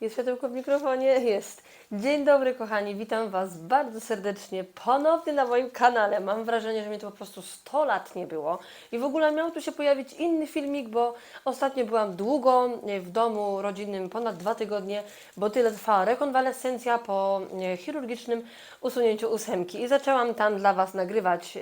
Jest światełko w mikrofonie? Jest. Dzień dobry kochani, witam Was bardzo serdecznie ponownie na moim kanale. Mam wrażenie, że mnie to po prostu 100 lat nie było i w ogóle miał tu się pojawić inny filmik, bo ostatnio byłam długo e, w domu rodzinnym, ponad dwa tygodnie, bo tyle trwała rekonwalescencja po e, chirurgicznym usunięciu ósemki i zaczęłam tam dla Was nagrywać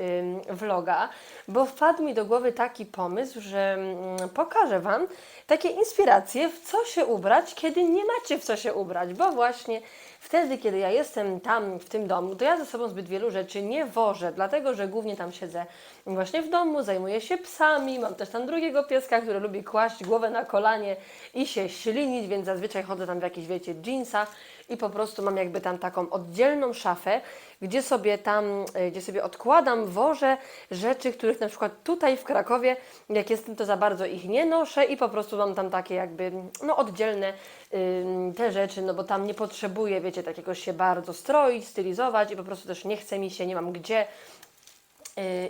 vloga, bo wpadł mi do głowy taki pomysł, że mm, pokażę Wam takie inspiracje, w co się ubrać, kiedy nie macie w co się ubrać, bo właśnie wtedy, kiedy ja jestem tam w tym domu, to ja ze sobą zbyt wielu rzeczy nie wożę, dlatego że głównie tam siedzę właśnie w domu, zajmuję się psami, mam też tam drugiego pieska, który lubi kłaść głowę na kolanie i się ślinić, więc zazwyczaj chodzę tam w jakichś, wiecie, jeansach i po prostu mam jakby tam taką oddzielną szafę, gdzie sobie tam, e, gdzie sobie odkładam, wożę rzeczy, których na przykład tutaj w Krakowie, jak jestem, to za bardzo ich nie noszę i po prostu mam tam takie jakby, no oddzielne ym, te rzeczy, no bo tam nie potrzebuję, wiecie, takiego się bardzo stroić, stylizować i po prostu też nie chce mi się, nie mam gdzie.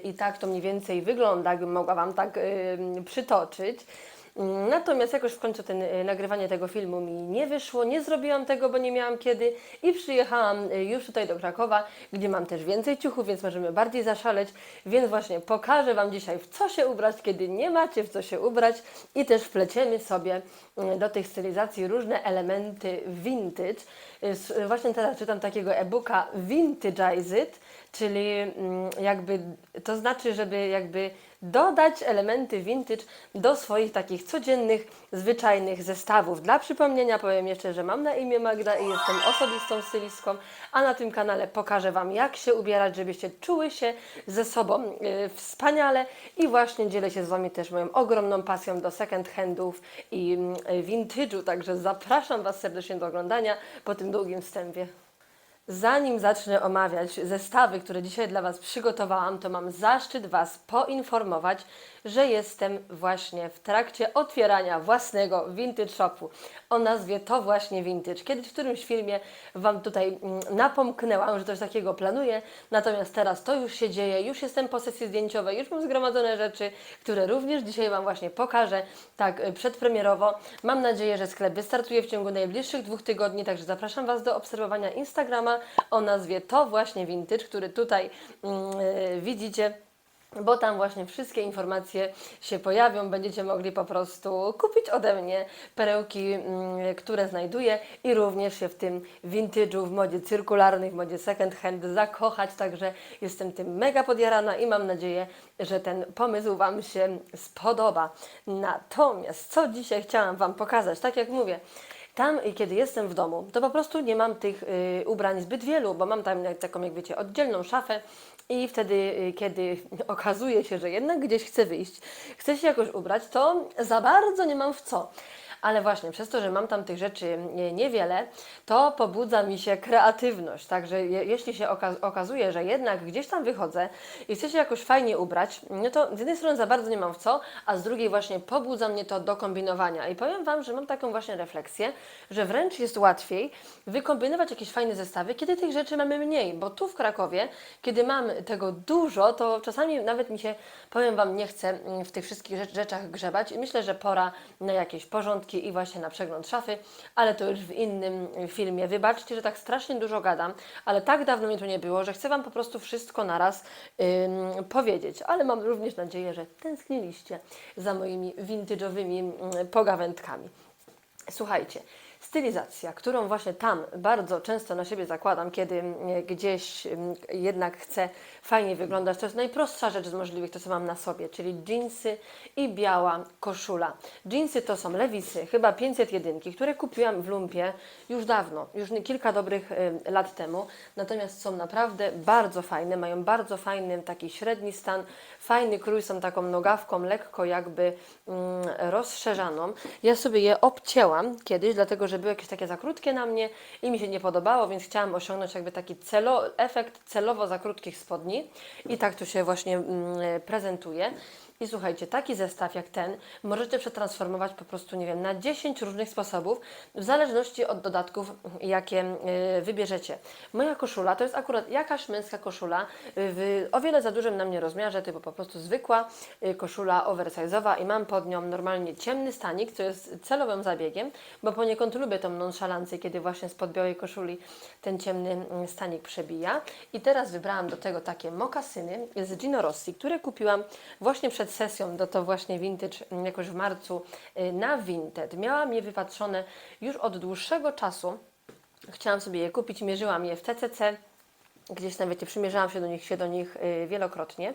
I tak to mniej więcej wygląda, jakbym mogła Wam tak przytoczyć. Natomiast jakoś w końcu ten, yy, nagrywanie tego filmu mi nie wyszło, nie zrobiłam tego, bo nie miałam kiedy i przyjechałam yy, już tutaj do Krakowa, gdzie mam też więcej ciuchów, więc możemy bardziej zaszaleć, więc właśnie pokażę Wam dzisiaj w co się ubrać, kiedy nie macie w co się ubrać i też wpleciemy sobie yy, do tych stylizacji różne elementy vintage. Właśnie teraz czytam takiego e-booka Vintagize It, czyli mm, jakby to znaczy, żeby jakby dodać elementy vintage do swoich takich codziennych, zwyczajnych zestawów. Dla przypomnienia powiem jeszcze, że mam na imię Magda i jestem osobistą stylistką, a na tym kanale pokażę Wam, jak się ubierać, żebyście czuły się ze sobą y, wspaniale i właśnie dzielę się z Wami też moją ogromną pasją do second handów i mm, vintage'u, także zapraszam Was serdecznie do oglądania po tym długim wstępie. Zanim zacznę omawiać zestawy, które dzisiaj dla Was przygotowałam, to mam zaszczyt Was poinformować, że jestem właśnie w trakcie otwierania własnego vintage shopu o nazwie To Właśnie Vintage. Kiedyś w którymś filmie Wam tutaj mm, napomknęłam, że coś takiego planuję, natomiast teraz to już się dzieje, już jestem po sesji zdjęciowej, już mam zgromadzone rzeczy, które również dzisiaj Wam właśnie pokażę, tak y, przedpremierowo. Mam nadzieję, że sklep wystartuje w ciągu najbliższych dwóch tygodni, także zapraszam Was do obserwowania Instagrama o nazwie To Właśnie Vintage, który tutaj mm, y, widzicie bo tam właśnie wszystkie informacje się pojawią. Będziecie mogli po prostu kupić ode mnie perełki, mm, które znajduję i również się w tym vintage'u, w modzie cyrkularnej, w modzie second hand zakochać. Także jestem tym mega podjarana i mam nadzieję, że ten pomysł Wam się spodoba. Natomiast co dzisiaj chciałam Wam pokazać? Tak jak mówię, tam, kiedy jestem w domu, to po prostu nie mam tych y, ubrań zbyt wielu, bo mam tam taką, jak wiecie, oddzielną szafę i wtedy, y, kiedy okazuje się, że jednak gdzieś chcę wyjść, chcę się jakoś ubrać, to za bardzo nie mam w co. Ale właśnie przez to, że mam tam tych rzeczy nie- niewiele, to pobudza mi się kreatywność. Także je, jeśli się oka okazuje, że jednak gdzieś tam wychodzę i chcę się jakoś fajnie ubrać, no to z jednej strony za bardzo nie mam w co, a z drugiej właśnie pobudza mnie to do kombinowania. I powiem Wam, że mam taką właśnie refleksję, że wręcz jest łatwiej wykombinować jakieś fajne zestawy, kiedy tych rzeczy mamy mniej. Bo tu w Krakowie, kiedy mam tego dużo, to czasami nawet mi się, powiem Wam, nie chce mm, w tych wszystkich rzecz, rzeczach grzebać i myślę, że pora na jakieś porządki i właśnie na przegląd szafy, ale to już w innym filmie. Wybaczcie, że tak strasznie dużo gadam, ale tak dawno mnie tu nie było, że chcę Wam po prostu wszystko naraz ym, powiedzieć. Ale mam również nadzieję, że tęskniliście za moimi vintage'owymi ym, pogawędkami. Słuchajcie, stylizacja, którą właśnie tam bardzo często na siebie zakładam, kiedy gdzieś jednak chcę fajnie wyglądać, to jest najprostsza rzecz z możliwych, to co mam na sobie, czyli dżinsy i biała koszula. Dżinsy to są lewisy, chyba 501, które kupiłam w lumpie już dawno, już kilka dobrych y, lat temu, natomiast są naprawdę bardzo fajne, mają bardzo fajny taki średni stan, fajny krój, są taką nogawką lekko jakby mm, rozszerzaną. Ja sobie je obcięłam kiedyś, dlatego że były jakieś takie za krótkie na mnie i mi się nie podobało, więc chciałam osiągnąć jakby taki celo, efekt celowo za krótkich spodni i tak to się właśnie mm, prezentuje. I słuchajcie, taki zestaw jak ten możecie przetransformować po prostu, nie wiem, na 10 różnych sposobów, w zależności od dodatków, jakie y, wybierzecie. Moja koszula to jest akurat jakaś męska koszula w o wiele za dużym na mnie rozmiarze, typu po prostu zwykła y, koszula oversize'owa i mam pod nią normalnie ciemny stanik, co jest celowym zabiegiem, bo poniekąd lubię tą nonszalancję, kiedy właśnie spod białej koszuli ten ciemny mm, stanik przebija. I teraz wybrałam do tego takie mokasyny z Gino Rossi, które kupiłam właśnie przed sesją, do to właśnie vintage mm, jakoś w marcu y, na Vinted. Miałam je wypatrzone już od dłuższego czasu. Chciałam sobie je kupić, mierzyłam je w TCC, gdzieś tam, wiecie, przymierzałam się do nich, się do nich y, wielokrotnie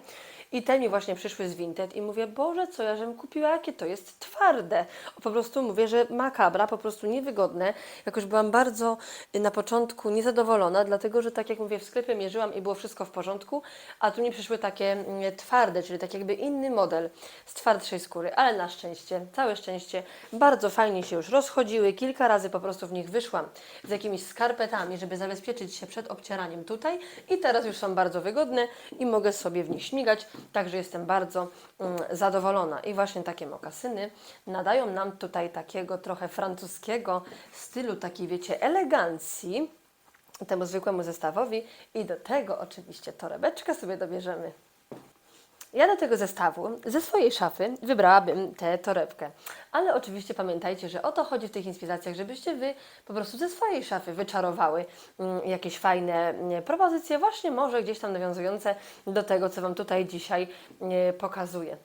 i te mi właśnie przyszły z Vinted i mówię, Boże, co ja żem kupiła, jakie to jest twarde. Po prostu mówię, że makabra, po prostu niewygodne. Jakoś byłam bardzo y, na początku niezadowolona, dlatego, że tak jak mówię, w sklepie mierzyłam i było wszystko w porządku, a tu mi przyszły takie mm, twarde, czyli tak jakby inny model z twardszej skóry, ale na szczęście, całe szczęście, bardzo fajnie się już rozchodziły. Kilka razy po prostu w nich wyszłam z jakimiś skarpetami, żeby zabezpieczyć się przed obcieraniem tutaj i teraz już są bardzo wygodne i mogę sobie w nich śmigać, także jestem bardzo mm, zadowolona. I właśnie takie mokasyny nadają nam tutaj takiego trochę francuskiego stylu, takiej wiecie, elegancji temu zwykłemu zestawowi i do tego oczywiście torebeczkę sobie dobierzemy. Ja do tego zestawu ze swojej szafy wybrałabym tę torebkę. Ale oczywiście pamiętajcie, że o to chodzi w tych inspiracjach, żebyście Wy po prostu ze swojej szafy wyczarowały mm, jakieś fajne mm, propozycje, właśnie może gdzieś tam nawiązujące do tego, co Wam tutaj dzisiaj mm, pokazuję.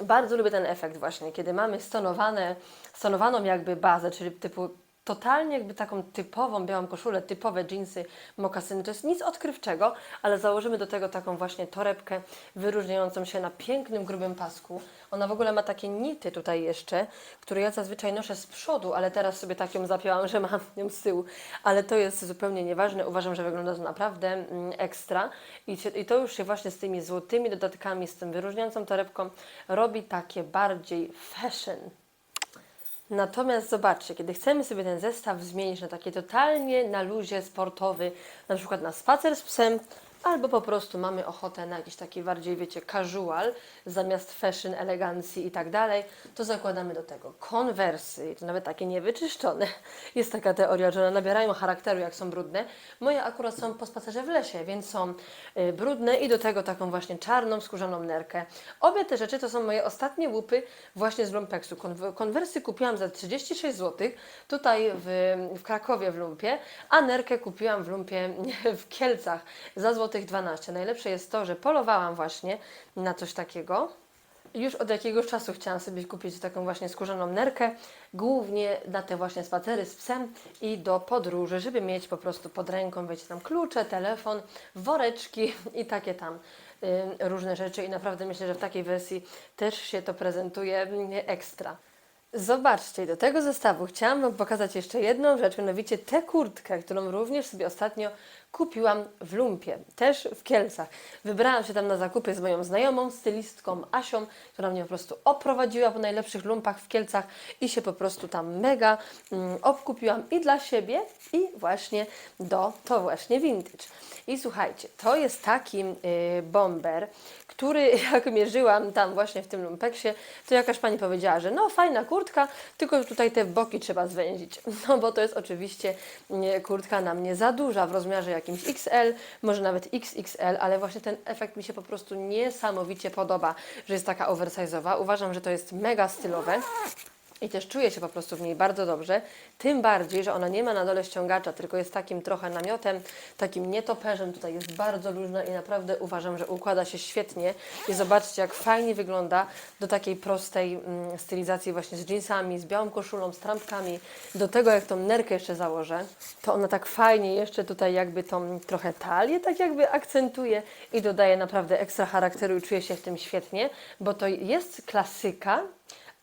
Bardzo lubię ten efekt właśnie, kiedy mamy stonowane, stonowaną jakby bazę, czyli typu totalnie jakby taką typową białą koszulę, typowe jeansy, mokasyny. To jest nic odkrywczego, ale założymy do tego taką właśnie torebkę wyróżniającą się na pięknym, grubym pasku. Ona w ogóle ma takie nity tutaj jeszcze, które ja zazwyczaj noszę z przodu, ale teraz sobie tak ją zapięłam, że mam ją z tyłu. Ale to jest zupełnie nieważne. Uważam, że wygląda to naprawdę mm, ekstra. I, I to już się właśnie z tymi złotymi dodatkami, z tym wyróżniającą torebką robi takie bardziej fashion. Natomiast zobaczcie, kiedy chcemy sobie ten zestaw zmienić na taki totalnie na luzie sportowy, na przykład na spacer z psem, albo po prostu mamy ochotę na jakiś taki bardziej, wiecie, casual, zamiast fashion, elegancji i tak dalej, to zakładamy do tego konwersy, to nawet takie niewyczyszczone. Jest taka teoria, że one nabierają charakteru, jak są brudne. Moje akurat są po spacerze w lesie, więc są y, brudne i do tego taką właśnie czarną, skórzaną nerkę. Obie te rzeczy to są moje ostatnie łupy właśnie z Lumpeksu. Konw- Konwersy kupiłam za 36 zł, tutaj w, w Krakowie w Lumpie, a nerkę kupiłam w Lumpie w Kielcach za złotych 12. Najlepsze jest to, że polowałam właśnie na coś takiego. Już od jakiegoś czasu chciałam sobie kupić taką właśnie skórzaną nerkę, głównie na te właśnie spacery z psem i do podróży, żeby mieć po prostu pod ręką, wiecie, tam klucze, telefon, woreczki i takie tam y, różne rzeczy i naprawdę myślę, że w takiej wersji też się to prezentuje ekstra. Zobaczcie, do tego zestawu chciałam Wam pokazać jeszcze jedną rzecz, mianowicie tę kurtkę, którą również sobie ostatnio kupiłam w Lumpie, też w Kielcach. Wybrałam się tam na zakupy z moją znajomą, stylistką Asią, która mnie po prostu oprowadziła po najlepszych lumpach w Kielcach i się po prostu tam mega mm, obkupiłam i dla siebie, i właśnie do to właśnie vintage. I słuchajcie, to jest taki y, bomber, który jak mierzyłam tam właśnie w tym lumpeksie, to jakaś pani powiedziała, że no fajna kurtka, tylko tutaj te boki trzeba zwęzić. No bo to jest oczywiście nie, kurtka na mnie za duża w rozmiarze jakimś XL, może nawet XXL, ale właśnie ten efekt mi się po prostu niesamowicie podoba, że jest taka oversize'owa. Uważam, że to jest mega stylowe. I też czuję się po prostu w niej bardzo dobrze, tym bardziej, że ona nie ma na dole ściągacza, tylko jest takim trochę namiotem, takim nietoperzem. Tutaj jest bardzo luźna i naprawdę uważam, że układa się świetnie. I zobaczcie, jak fajnie wygląda do takiej prostej mm, stylizacji właśnie z jeansami, z białą koszulą, z trampkami. Do tego, jak tą nerkę jeszcze założę, to ona tak fajnie jeszcze tutaj jakby tą trochę talię tak jakby akcentuje i dodaje naprawdę ekstra charakteru i czuję się w tym świetnie, bo to jest klasyka,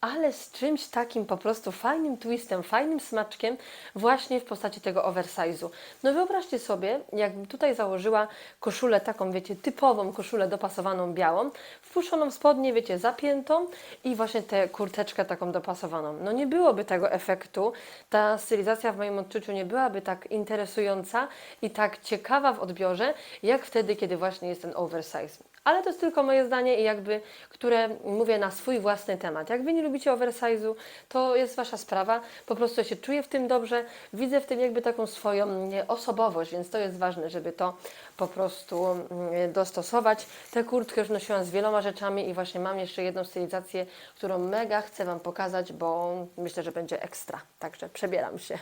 ale z czymś takim po prostu fajnym twistem, fajnym smaczkiem właśnie w postaci tego oversize'u. No wyobraźcie sobie, jakbym tutaj założyła koszulę taką, wiecie, typową koszulę dopasowaną białą, wpuszczoną w spodnie, wiecie, zapiętą i właśnie tę kurteczkę taką dopasowaną. No nie byłoby tego efektu, ta stylizacja w moim odczuciu nie byłaby tak interesująca i tak ciekawa w odbiorze, jak wtedy, kiedy właśnie jest ten oversize. Ale to jest tylko moje zdanie i jakby, które mówię na swój własny temat. Jak Wy nie lubicie oversize'u, to jest Wasza sprawa. Po prostu się czuję w tym dobrze, widzę w tym jakby taką swoją mm, osobowość, więc to jest ważne, żeby to po prostu mm, dostosować. Tę kurtkę już nosiłam z wieloma rzeczami i właśnie mam jeszcze jedną stylizację, którą mega chcę Wam pokazać, bo myślę, że będzie ekstra. Także przebieram się.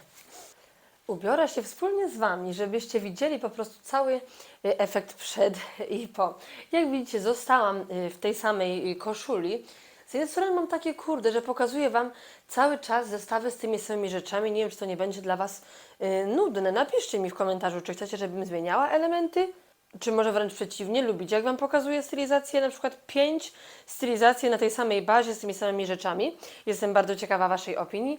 Ubiorę się wspólnie z Wami, żebyście widzieli po prostu cały y, efekt przed i po. Jak widzicie, zostałam y, w tej samej y, koszuli. Z jednej strony mam takie kurde, że pokazuję Wam cały czas zestawy z tymi samymi rzeczami. Nie wiem, czy to nie będzie dla Was nudne. Napiszcie mi w komentarzu, czy chcecie, żebym zmieniała elementy, czy może wręcz przeciwnie, lubicie, jak Wam pokazuję stylizację, na przykład pięć stylizacji na tej samej bazie z tymi samymi rzeczami. Jestem bardzo ciekawa Waszej opinii.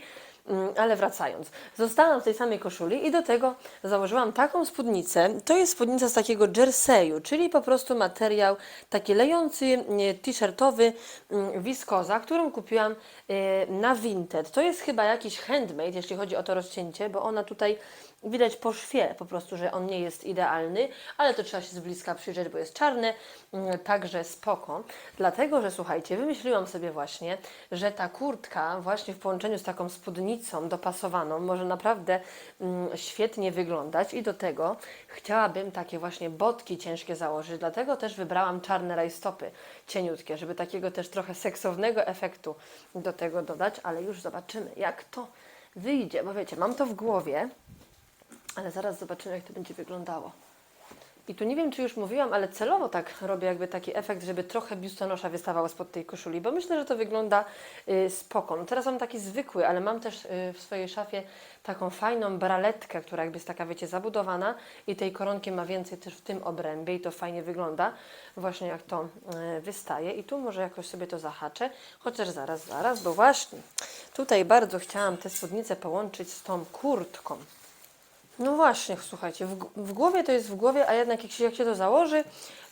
Mm, Ale wracając, zostałam w tej samej koszuli i do tego założyłam taką spódnicę. To jest spódnica z takiego jerseyu, czyli po prostu materiał taki lejący, t-shirtowy, mm, wiskoza, którą kupiłam e, na Vinted. To jest chyba jakiś handmade, jeśli chodzi o to rozcięcie, bo ona tutaj widać po szwie po prostu, że on nie jest idealny, ale to trzeba się z bliska przyjrzeć, bo jest czarne, mm, także spoko. Dlatego, że słuchajcie, wymyśliłam sobie właśnie, że ta kurtka właśnie w połączeniu z taką spódnicą dopasowaną może naprawdę mm, świetnie wyglądać i do tego chciałabym takie właśnie botki ciężkie założyć, dlatego też wybrałam czarne rajstopy cieniutkie, żeby takiego też trochę seksownego efektu do tego dodać, ale już zobaczymy jak to wyjdzie, bo wiecie, mam to w głowie, ale zaraz zobaczymy, jak to będzie wyglądało. I tu nie wiem, czy już mówiłam, ale celowo tak robię jakby taki efekt, żeby trochę biustonosza wystawało spod tej koszuli, bo myślę, że to wygląda y, spoko. No teraz mam taki zwykły, ale mam też y, w swojej szafie taką fajną braletkę, która jakby jest taka, wiecie, zabudowana i tej koronki ma więcej też w tym obrębie i to fajnie wygląda, właśnie jak to y, wystaje. I tu może jakoś sobie to zahaczę, chociaż zaraz, zaraz, bo właśnie tutaj bardzo chciałam tę spódnicę połączyć z tą kurtką. No właśnie, słuchajcie, w, w głowie to jest w głowie, a jednak jak się, jak się to założy,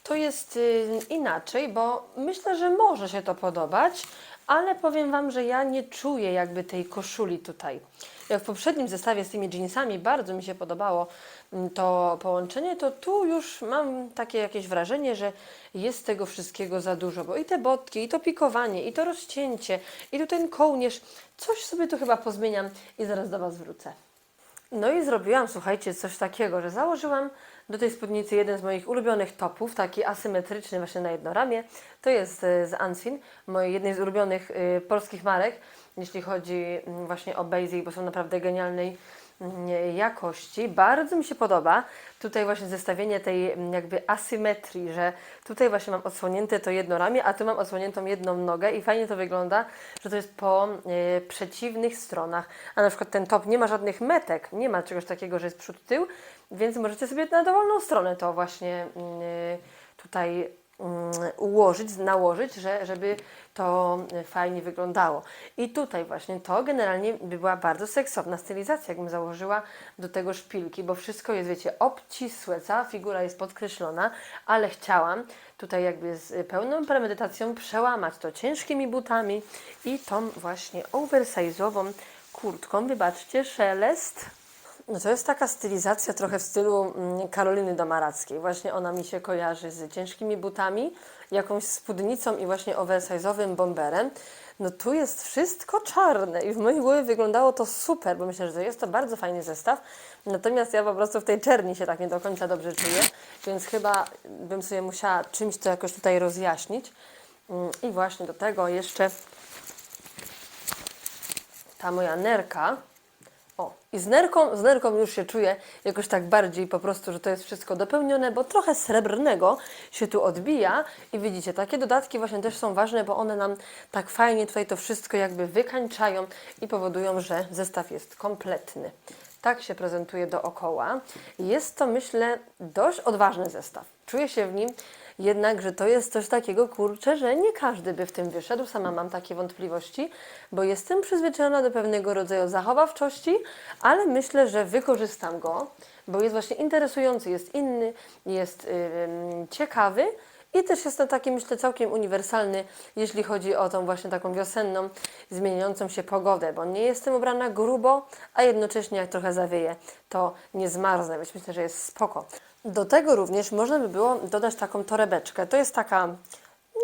to jest y, inaczej, bo myślę, że może się to podobać, ale powiem Wam, że ja nie czuję jakby tej koszuli tutaj. Jak w poprzednim zestawie z tymi jeansami bardzo mi się podobało mm, to połączenie, to tu już mam takie jakieś wrażenie, że jest tego wszystkiego za dużo, bo i te botki, i to pikowanie, i to rozcięcie, i tu ten kołnierz, coś sobie tu chyba pozmieniam i zaraz do Was wrócę. No i zrobiłam, słuchajcie, coś takiego, że założyłam do tej spódnicy jeden z moich ulubionych topów, taki asymetryczny właśnie na jedno ramię. To jest e, z Ansin, mojej jednej z ulubionych e, polskich marek, jeśli chodzi mm, właśnie o basic, bo są naprawdę genialnej jakości. Bardzo mi się podoba tutaj właśnie zestawienie tej mm, jakby asymetrii, że tutaj właśnie mam odsłonięte to jedno ramię, a tu mam odsłoniętą jedną nogę i fajnie to wygląda, że to jest po e, przeciwnych stronach. A na przykład ten top nie ma żadnych metek, nie ma czegoś takiego, że jest przód tył, więc możecie sobie na dowolną stronę to właśnie mm, e, tutaj mm, ułożyć, nałożyć, że, żeby to fajnie wyglądało. I tutaj właśnie to generalnie by była bardzo seksowna stylizacja, jakbym założyła do tego szpilki, bo wszystko jest, wiecie, obcisłe, cała figura jest podkreślona, ale chciałam tutaj jakby z pełną premedytacją przełamać to ciężkimi butami i tą właśnie oversize'ową kurtką. Wybaczcie, szelest. No to jest taka stylizacja trochę w stylu mm, Karoliny Domarackiej. Właśnie ona mi się kojarzy z ciężkimi butami, jakąś spódnicą i właśnie oversize'owym bomberem. No tu jest wszystko czarne i w mojej głowie wyglądało to super, bo myślę, że jest to bardzo fajny zestaw. Natomiast ja po prostu w tej czerni się tak nie do końca dobrze czuję, więc chyba bym sobie musiała czymś to jakoś tutaj rozjaśnić. Mm, I właśnie do tego jeszcze ta moja nerka. O, i z nerką, z nerką już się czuję jakoś tak bardziej po prostu, że to jest wszystko dopełnione, bo trochę srebrnego się tu odbija i widzicie, takie dodatki właśnie też są ważne, bo one nam tak fajnie tutaj to wszystko jakby wykańczają i powodują, że zestaw jest kompletny. Tak się prezentuje dookoła. Jest to, myślę, dość odważny zestaw. Czuję się w nim jednak, że to jest coś takiego, kurczę, że nie każdy by w tym wyszedł. Sama mam takie wątpliwości, bo jestem przyzwyczajona do pewnego rodzaju zachowawczości, ale myślę, że wykorzystam go, bo jest właśnie interesujący, jest inny, jest ym, ciekawy I też jest to taki, myślę, całkiem uniwersalny, jeśli chodzi o tą właśnie taką wiosenną, zmieniającą się pogodę, bo nie jestem ubrana grubo, a jednocześnie jak trochę zawieje, to nie zmarznę, więc myślę, że jest spoko. Do tego również można by było dodać taką torebeczkę. To jest taka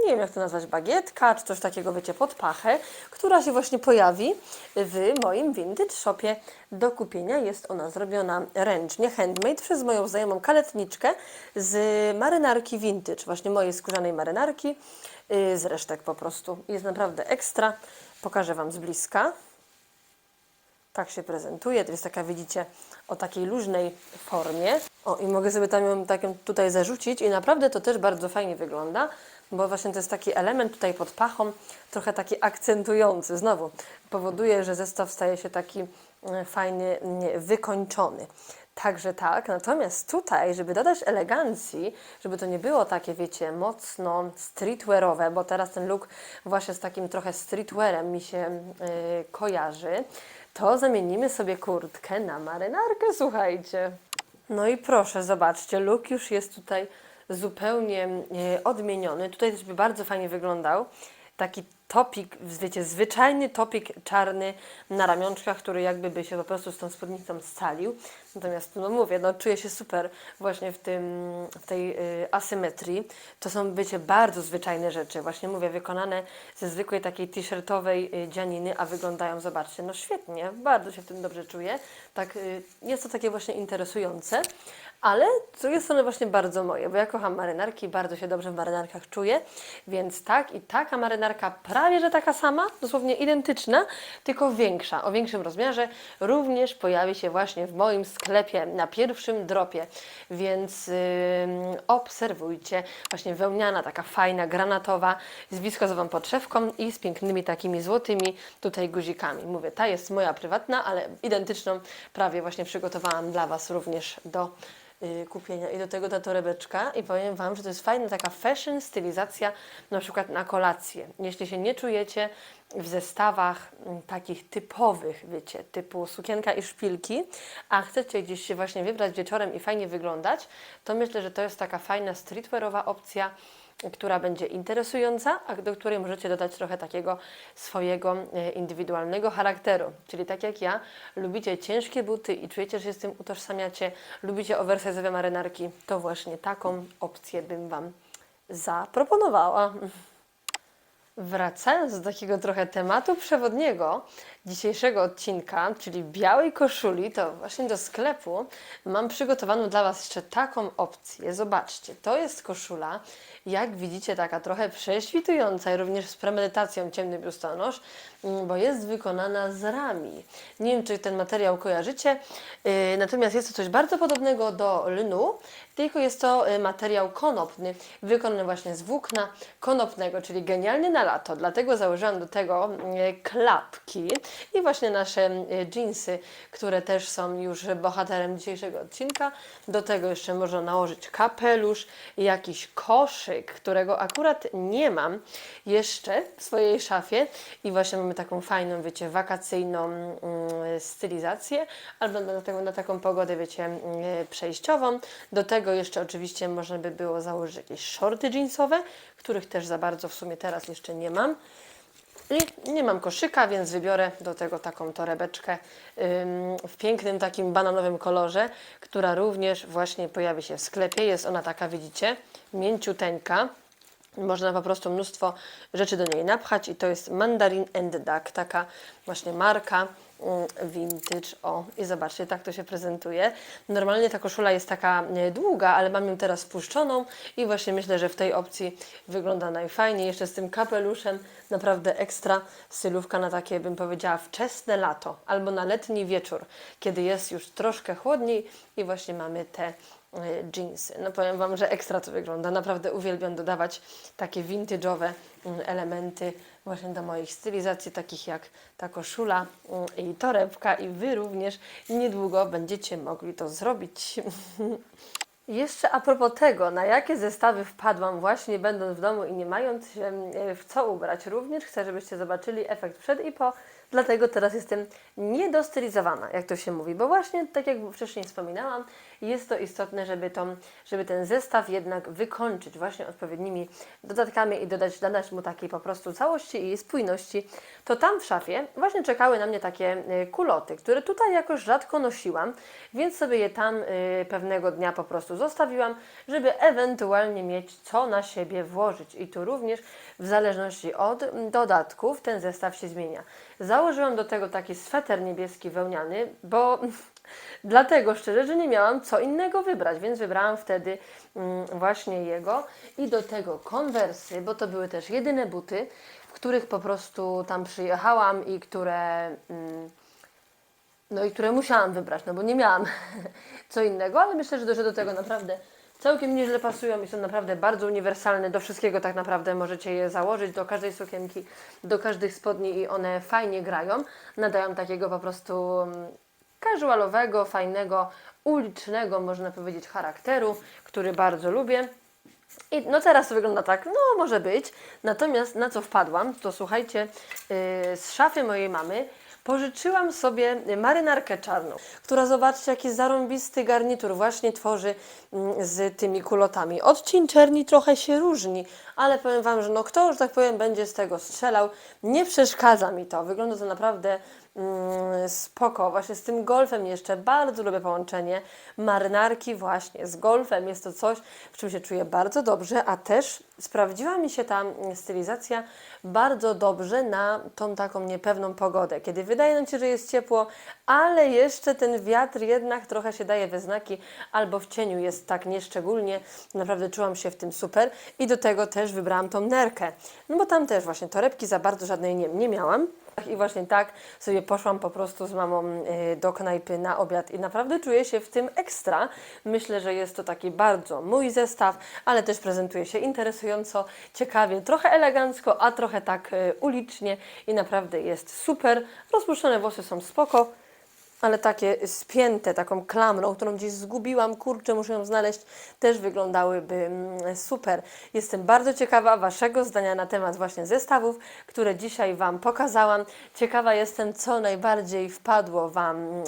nie wiem jak to nazwać, bagietka, czy coś takiego, wiecie, pod pachę, która się właśnie pojawi w moim vintage shopie do kupienia. Jest ona zrobiona ręcznie, handmade, przez moją znajomą kaletniczkę z marynarki vintage, właśnie mojej skórzanej marynarki, yy, z resztek po prostu. Jest naprawdę ekstra. Pokażę Wam z bliska. Tak się prezentuje. To jest taka, widzicie, o takiej luźnej formie. O, i mogę sobie tam ją taką tutaj zarzucić i naprawdę to też bardzo fajnie wygląda, bo właśnie to jest taki element tutaj pod pachą, trochę taki akcentujący. Znowu powoduje, że zestaw staje się taki e, fajny, nie, wykończony. Także tak, natomiast tutaj, żeby dodać elegancji, żeby to nie było takie, wiecie, mocno streetwearowe, bo teraz ten look właśnie z takim trochę streetwearem mi się yy, kojarzy, to zamienimy sobie kurtkę na marynarkę, słuchajcie. No i proszę, zobaczcie, look już jest tutaj zupełnie e, odmieniony. Tutaj też by bardzo fajnie wyglądał. Taki topik, wiecie, zwyczajny topik czarny na ramionczkach, który jakby by się po prostu z tą spódnicą scalił. Natomiast, no mówię, no czuję się super właśnie w, tym, w tej y, asymetrii. To są, wiecie, bardzo zwyczajne rzeczy. Właśnie mówię, wykonane ze zwykłej takiej t-shirtowej y, dzianiny, a wyglądają, zobaczcie, no świetnie. Bardzo się w tym dobrze czuję. Tak, y, jest to takie właśnie interesujące. Ale z drugiej strony właśnie bardzo moje, bo ja kocham marynarki, bardzo się dobrze w marynarkach czuję, więc tak i taka marynarka prawie, że taka sama, dosłownie identyczna, tylko większa, o większym rozmiarze, również pojawi się właśnie w moim sklepie na pierwszym dropie, więc yy, obserwujcie, właśnie wełniana, taka fajna, granatowa, z wiskozową podszewką i z pięknymi takimi złotymi tutaj guzikami. Mówię, ta jest moja prywatna, ale identyczną prawie właśnie przygotowałam dla Was również do kupienia. I do tego ta torebeczka i powiem Wam, że to jest fajna taka fashion stylizacja na przykład na kolację. Jeśli się nie czujecie w zestawach mm, takich typowych, wiecie, typu sukienka i szpilki, a chcecie gdzieś się właśnie wybrać wieczorem i fajnie wyglądać, to myślę, że to jest taka fajna streetwearowa opcja, która będzie interesująca, a do której możecie dodać trochę takiego swojego e, indywidualnego charakteru. Czyli tak jak ja, lubicie ciężkie buty i czujecie, że się z tym utożsamiacie, lubicie oversize'owe marynarki, to właśnie taką opcję bym Wam zaproponowała. Wracając do takiego trochę tematu przewodniego dzisiejszego odcinka, czyli białej koszuli, to właśnie do sklepu mam przygotowaną dla Was jeszcze taką opcję. Zobaczcie, to jest koszula, jak widzicie, taka trochę prześwitująca i również z premedytacją ciemny biustonosz, mm, bo jest wykonana z rami. Nie wiem, czy ten materiał kojarzycie, yy, natomiast jest to coś bardzo podobnego do lnu, tylko jest to y, materiał konopny, wykonany właśnie z włókna konopnego, czyli genialny na lato. Dlatego założyłam do tego y, klapki i właśnie nasze y, jeansy, które też są już bohaterem dzisiejszego odcinka. Do tego jeszcze można nałożyć kapelusz, jakiś koszyk, którego akurat nie mam jeszcze w swojej szafie i właśnie mamy taką fajną, wiecie, wakacyjną mm, stylizację, albo na, taką, na taką pogodę, wiecie, mm, przejściową. Do tego jeszcze oczywiście można by było założyć jakieś shorty jeansowe, których też za bardzo w sumie teraz jeszcze nie mam. I nie mam koszyka, więc wybiorę do tego taką torebeczkę w pięknym takim bananowym kolorze, która również właśnie pojawi się w sklepie. Jest ona taka, widzicie, mięciuteńka. Można po prostu mnóstwo rzeczy do niej napchać i to jest Mandarin and Duck, taka właśnie marka mm, vintage. O, i zobaczcie, tak to się prezentuje. Normalnie ta koszula jest taka długa, ale mam ją teraz spuszczoną i właśnie myślę, że w tej opcji wygląda najfajniej. Jeszcze z tym kapeluszem, naprawdę ekstra stylówka na takie, bym powiedziała, wczesne lato albo na letni wieczór, kiedy jest już troszkę chłodniej i właśnie mamy te jeansy. No powiem Wam, że ekstra to wygląda. Naprawdę uwielbiam dodawać takie vintage'owe mm, elementy właśnie do moich stylizacji, takich jak ta koszula mm, i torebka i Wy również niedługo będziecie mogli to zrobić. Jeszcze a propos tego, na jakie zestawy wpadłam właśnie będąc w domu i nie mając się e, w co ubrać, również chcę, żebyście zobaczyli efekt przed i po dlatego teraz jestem niedostylizowana, jak to się mówi, bo właśnie, tak jak wcześniej wspominałam, jest to istotne, żeby, żeby ten zestaw jednak wykończyć właśnie odpowiednimi dodatkami i dodać, dodać mu takiej po prostu całości i spójności, to tam w szafie właśnie czekały na mnie takie y, kuloty, które tutaj jakoś rzadko nosiłam, więc sobie je tam y, pewnego dnia po prostu zostawiłam, żeby ewentualnie mieć co na siebie włożyć. I tu również w zależności od mm, dodatków ten zestaw się zmienia. Założyłam do tego taki sweter niebieski wełniany, bo dlatego szczerze, że nie miałam co innego wybrać, więc wybrałam wtedy mm, właśnie jego. I do tego konwersy, bo to były też jedyne buty, w których po prostu tam przyjechałam i które mm, no i które musiałam wybrać, no bo nie miałam co innego, ale myślę, że do, do tego naprawdę całkiem nieźle pasują i są naprawdę bardzo uniwersalne. Do wszystkiego tak naprawdę możecie je założyć, do każdej sukienki, do każdych spodni i one fajnie grają. Nadają takiego po prostu mm, casualowego, fajnego, ulicznego, można powiedzieć, charakteru, który bardzo lubię. I no teraz to wygląda tak, no może być. Natomiast na co wpadłam, to słuchajcie, yy, z szafy mojej mamy pożyczyłam sobie marynarkę czarną, która zobaczcie jaki zarąbisty garnitur właśnie tworzy mm, z tymi kulotami. Odcień czerni trochę się różni, ale powiem Wam, że no kto, że tak powiem, będzie z tego strzelał, nie przeszkadza mi to. Wygląda to naprawdę spoko. Właśnie z tym golfem jeszcze bardzo lubię połączenie marynarki właśnie z golfem. Jest to coś, w czym się czuję bardzo dobrze, a też sprawdziła mi się ta mm, stylizacja bardzo dobrze na tą taką niepewną pogodę, kiedy wydaje nam się, że jest ciepło, ale jeszcze ten wiatr jednak trochę się daje we znaki, albo w cieniu jest tak nieszczególnie. Naprawdę czułam się w tym super i do tego też wybrałam tą nerkę. No bo tam też właśnie torebki za bardzo żadnej nie, nie miałam. I właśnie tak sobie poszłam po prostu z mamą y, do knajpy na obiad i naprawdę czuję się w tym ekstra. Myślę, że jest to taki bardzo mój zestaw, ale też prezentuje się interesująco, ciekawie, trochę elegancko, a trochę tak y, ulicznie i naprawdę jest super. Rozpuszczone włosy są spoko ale takie spięte taką klamrą, którą gdzieś zgubiłam, kurczę, muszę ją znaleźć, też wyglądałyby mm, super. Jestem bardzo ciekawa Waszego zdania na temat właśnie zestawów, które dzisiaj Wam pokazałam. Ciekawa jestem, co najbardziej wpadło Wam yy,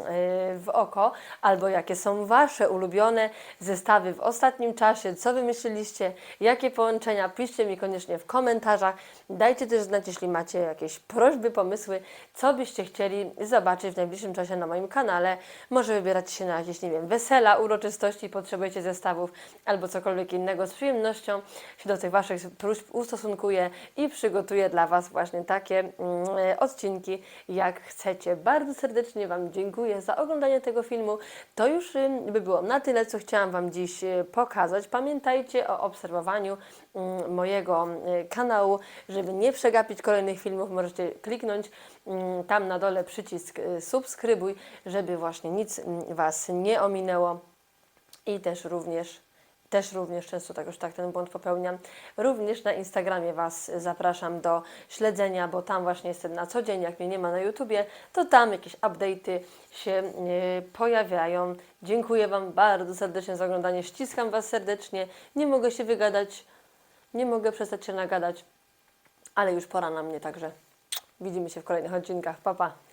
w oko, albo jakie są Wasze ulubione zestawy w ostatnim czasie, co wymyśliliście, jakie połączenia, piszcie mi koniecznie w komentarzach. Dajcie też znać, jeśli macie jakieś prośby, pomysły, co byście chcieli zobaczyć w najbliższym czasie na moim kanale. Może wybierać się na jakieś, nie wiem, wesela, uroczystości, potrzebujecie zestawów albo cokolwiek innego. Z przyjemnością się do tych Waszych próśb ustosunkuję i przygotuję dla Was właśnie takie mm, e, odcinki, jak chcecie. Bardzo serdecznie Wam dziękuję za oglądanie tego filmu. To już by było na tyle, co chciałam Wam dziś e, pokazać. Pamiętajcie o obserwowaniu mm, mojego e, kanału, żeby nie przegapić kolejnych filmów. Możecie kliknąć mm, tam na dole przycisk e, subskrybuj, żeby właśnie nic mm, Was nie ominęło. I też również, też również często tak już tak ten błąd popełniam. Również na Instagramie Was zapraszam do śledzenia, bo tam właśnie jestem na co dzień. Jak mnie nie ma na YouTubie, to tam jakieś update'y się e, pojawiają. Dziękuję Wam bardzo serdecznie za oglądanie. Ściskam Was serdecznie. Nie mogę się wygadać, nie mogę przestać się nagadać, ale już pora na mnie, także widzimy się w kolejnych odcinkach. Pa, pa.